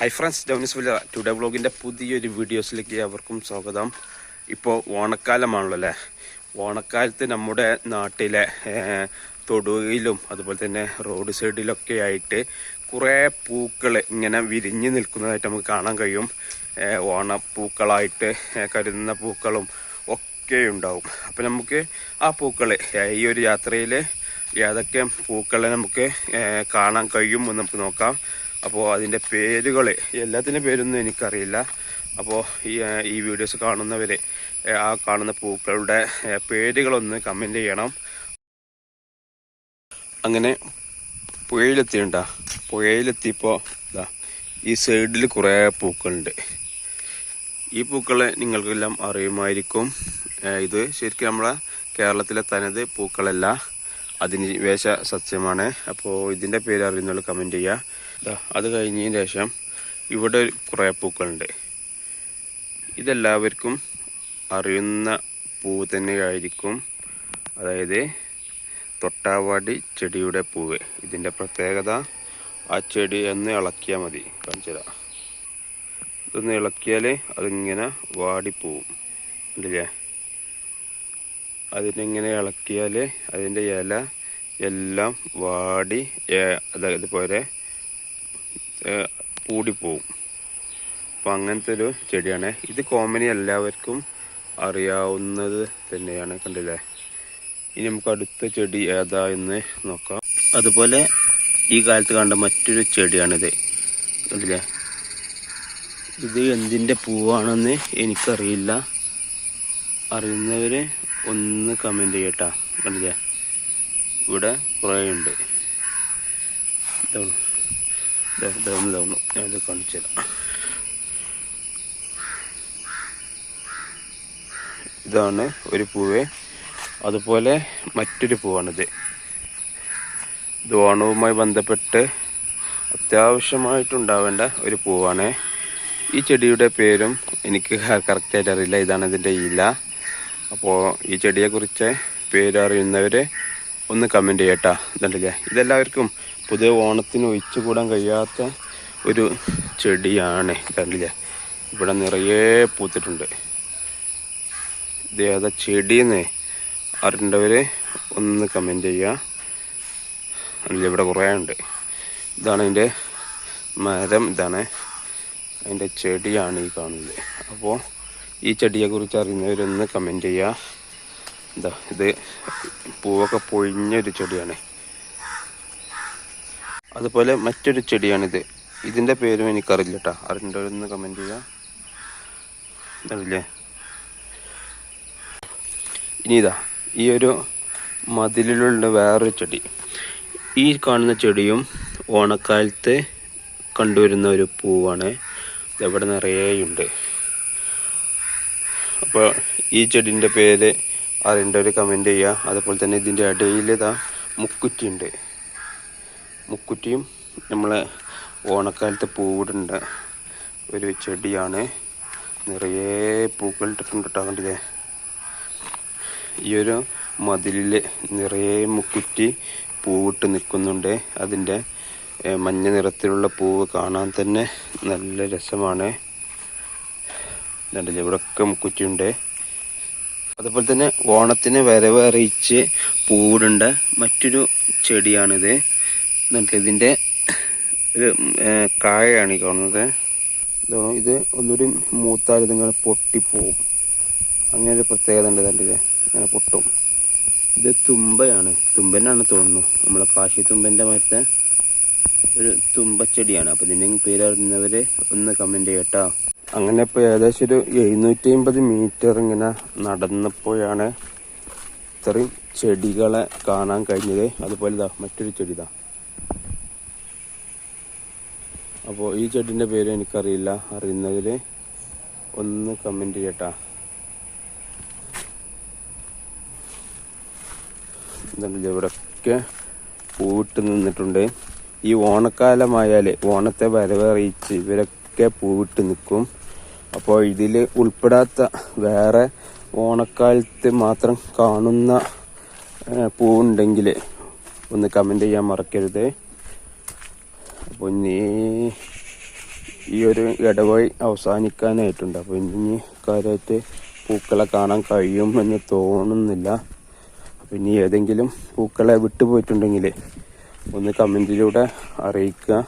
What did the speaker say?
High friends ഡൗനിസ് villa today വ്ളോഗിന്റെ പുതിയൊരു വീഡിയോസിലേക്ക് അവർക്കും സ്വാഗതം. ഇപ്പോൾ ഓണക്കാലമാണല്ലോ അല്ലേ? ഓണക്കാലത്ത് നമ്മുടെ നാട്ടിലെ തൊടുകയിലും അതുപോലെ തന്നെ റോഡ് സൈഡിലൊക്കെ ആയിട്ട് കുറേ പൂക്കൾ ഇങ്ങനെ വിരിഞ്ഞ് നിൽക്കുന്നതായിട്ട് നമുക്ക് കാണാൻ കഴിയും. ഓണപ്പൂക്കളായിട്ട് കരുതുന്ന പൂക്കളും ഒക്കെ ഉണ്ടാവും. അപ്പം നമുക്ക് ആ പൂക്കൾ ഈ ഒരു യാത്രയിൽ ഏതൊക്കെ പൂക്കളെ നമുക്ക് കാണാൻ കഴിയും എന്ന് നമുക്ക് നോക്കാം. അപ്പോൾ അതിന്റെ പേരുകൾ എല്ലാത്തിന്റെ പേരൊന്നും എനിക്കറിയില്ല. അപ്പോൾ ഈ ഈ വീഡിയോസ് കാണുന്നവർ ആ കാണുന്ന പൂക്കളുടെ പേരുകളൊന്ന് കമന്റ് ചെയ്യണം. അങ്ങനെ പുഴയിലെത്തിയുണ്ട. പുഴയിലെത്തിയപ്പോൾ ഇതാ ഈ സൈഡിൽ കുറേ പൂക്കളുണ്ട്. ഈ പൂക്കളെ നിങ്ങൾക്കെല്ലാം അറിയുമായിരിക്കും. ഇത് ശരിക്കും നമ്മളെ കേരളത്തിലെ തനത് പൂക്കളല്ല. അതിന് വേഷ സത്യമാണ്. അപ്പോൾ ഇതിന്റെ പേര് അറിയുന്നവർ കമന്റ് ചെയ്യുക ദാ അത് കഴിഞ്ഞതിന് ശേഷം ഇവിടെ കുറേ പൂക്കളുണ്ട്. ഇതെല്ലാവർക്കും അറിയുന്ന പൂ തന്നെയായിരിക്കും. അതായത് തൊട്ടാവാടി ചെടിയുടെ പൂവ്. ഇതിന്റെ പ്രത്യേകത ആ ചെടി ഒന്ന് ഇളക്കിയാൽ മതി കാണിച്ചു തരാം ഇതൊന്ന് ഇളക്കിയാൽ അതിങ്ങനെ വാടിപ്പോവും. ഇല്ലേ അതിനിങ്ങനെ ഇളക്കിയാൽ അതിന്റെ ഇല എല്ലാം വാടി അതായത് പോലെ പൂടിപ്പോവും അപ്പം അങ്ങനത്തെ ഒരു ചെടിയാണ്. ഇത് കോമണി എല്ലാവർക്കും അറിയാവുന്നത് തന്നെയാണ് കണ്ടില്ലേ? ഇനി നമുക്ക് അടുത്ത ചെടി ഏതാ എന്ന് നോക്കാം. അതുപോലെ ഈ കാലത്ത് കണ്ട മറ്റൊരു ചെടിയാണിത്. കണ്ടില്ലേ? ഇത് എന്തിന്റെ പൂവാണെന്ന് എനിക്കറിയില്ല. അറിയുന്നവർ ഒന്ന് കമന്റ് ചെയ്യട്ടാ. കണ്ടില്ലേ? ഇവിടെ കുറേ ഉണ്ട് ഇതാണ് ഞാനത് കാണിച്ചു തരാം. ഇതാണ് ഒരു പൂവ്. അതുപോലെ മറ്റൊരു പൂവാണിത്. ഇത് ഓണവുമായി ബന്ധപ്പെട്ട് അത്യാവശ്യമായിട്ടുണ്ടാവേണ്ട ഒരു പൂവാണ്. ഈ ചെടിയുടെ പേരും എനിക്ക് കറക്റ്റായിട്ട് അറിയില്ല. ഇതാണ് ഇതിന്റെ ഇല. അപ്പോൾ ഈ ചെടിയെക്കുറിച്ച് പേര് അറിയുന്നവർ ഒന്ന് കമന്റ് ചെയ്യട്ടാ. ഇതുണ്ടല്ലേ? ഇതെല്ലാവർക്കും പൊതുവെ ഓണത്തിന് ഒഴിച്ചുകൂടാൻ കഴിയാത്ത ഒരു ചെടിയാണ് കണ്ടില്ലേ? ഇവിടെ നിറയെ പൂത്തിട്ടുണ്ട്. ഇത് ഏതാ ചെടിയെന്ന്. അറിയേണ്ടവർ ഒന്ന് കമന്റ് ചെയ്യുക. അതിൽ ഇവിടെ കുറേ ഉണ്ട്. ഇതാണ് അതിന്റെ മരം ഇതാണ് അതിന്റെ ചെടിയാണ് ഈ കാണുന്നത്. അപ്പോൾ ഈ ചെടിയെക്കുറിച്ച് അറിയുന്നവരൊന്ന് കമന്റ് ചെയ്യുക. എന്താ ഇത് പൂവൊക്കെ പൊഴിഞ്ഞൊരു ചെടിയാണ്. അതുപോലെ മറ്റൊരു ചെടിയാണിത്. ഇതിന്റെ പേരും എനിക്കറിയില്ല കേട്ടോ അറിഞ്ഞിട്ടൊന്ന് കമന്റ് ചെയ്യുക അറിയില്ലേ ഇനി ഇതാ ഈ ഒരു മതിലിലുള്ള വേറൊരു ചെടി. ഈ കാണുന്ന ചെടിയും ഓണക്കാലത്ത് കണ്ടുവരുന്ന ഒരു പൂവാണ്. ഇതെവിടെ നിറയുണ്ട് അപ്പോൾ ഈ ചെടിന്റെ പേര് അറിയേണ്ടവർ കമന്റ് ചെയ്യുക അതുപോലെ തന്നെ ഇതിന്റെ ഇടയിൽ ഇതാ മുക്കുറ്റി ഉണ്ട് മുക്കുറ്റിയും നമ്മളെ ഓണക്കാലത്ത് പൂവിടേണ്ട ഒരു ചെടിയാണ്. നിറയെ പൂക്കൾ ഇട്ടിട്ടുണ്ട് കേട്ടോ കണ്ടില്ലേ? ഈ ഒരു മതിലിൽ നിറയെ മുക്കുറ്റി പൂവിട്ട് നിൽക്കുന്നുണ്ട്. അതിന്റെ മഞ്ഞ നിറത്തിലുള്ള പൂവ് കാണാൻ തന്നെ നല്ല രസമാണ്. കണ്ടില്ലേ? ഇവിടെയൊക്കെ മുക്കുറ്റിയുണ്ട്. അതുപോലെ തന്നെ ഓണത്തിന് വരവ് അറിയിച്ച് പൂവിടേണ്ട മറ്റൊരു ചെടിയാണിത്. എന്നിട്ട് ഇതിന്റെ ഒരു കായയാണ് ഈ കാണുന്നത്. ഇതാണ് ഇത് ഒന്നുകൂടി മൂത്താൽ ഇതിങ്ങനെ പൊട്ടിപ്പോവും അങ്ങനെ ഒരു പ്രത്യേകത ഉണ്ട് ഇതിന്റെ ഇങ്ങനെ പൊട്ടും. ഇത് തുമ്പയാണ്. തുമ്പനാണ് തോന്നുന്നു. നമ്മളെ കാശി തുമ്പന്റെ മരത്തെ ഒരു തുമ്പച്ചെടിയാണ്. അപ്പോൾ ഇതിന്റെ പേര് അറിയുന്നവര് ഒന്ന് കമന്റ് ചെയ്യട്ടോ. അങ്ങനെ ഇപ്പോൾ ഏകദേശം ഒരു എഴുന്നൂറ്റി അമ്പത് മീറ്റർ ഇങ്ങനെ നടന്നപ്പോഴാണ് ഇത്രയും ചെടികളെ കാണാൻ കഴിഞ്ഞത്. അതുപോലെ മറ്റൊരു ചെടി ഇതാ. അപ്പോൾ ഈ ചെടിന്റെ പേര് എനിക്കറിയില്ല. അറിയുന്നതിൽ ഒന്ന് കമന്റ് ചെയ്യട്ടാ. ഇതുണ്ടല്ലോ ഇവിടെയൊക്കെ പൂവിട്ട് നിന്നിട്ടുണ്ട്. ഈ ഓണക്കാലമായാൽ ഓണത്തെ വരവറിയിച്ച് ഇവരൊക്കെ പൂവിട്ട് നിൽക്കും അപ്പോൾ ഇതിൽ ഉൾപ്പെടാത്ത വേറെ ഓണക്കാലത്ത് മാത്രം കാണുന്ന പൂവുണ്ടെങ്കിൽ ഒന്ന് കമന്റ് ചെയ്യാൻ മറക്കരുത്. അപ്പോൾ ഇനി ഈ ഒരു ഇടവഴി അവസാനിക്കാനായിട്ടുണ്ട്. അപ്പോൾ ഇനി കാര്യമായിട്ട് പൂക്കളെ കാണാൻ കഴിയുമെന്ന് തോന്നുന്നില്ല. അപ്പോൾ ഇനി ഏതെങ്കിലും പൂക്കളെ വിട്ടുപോയിട്ടുണ്ടെങ്കിൽ ഒന്ന് കമന്റിലൂടെ അറിയിക്കുക.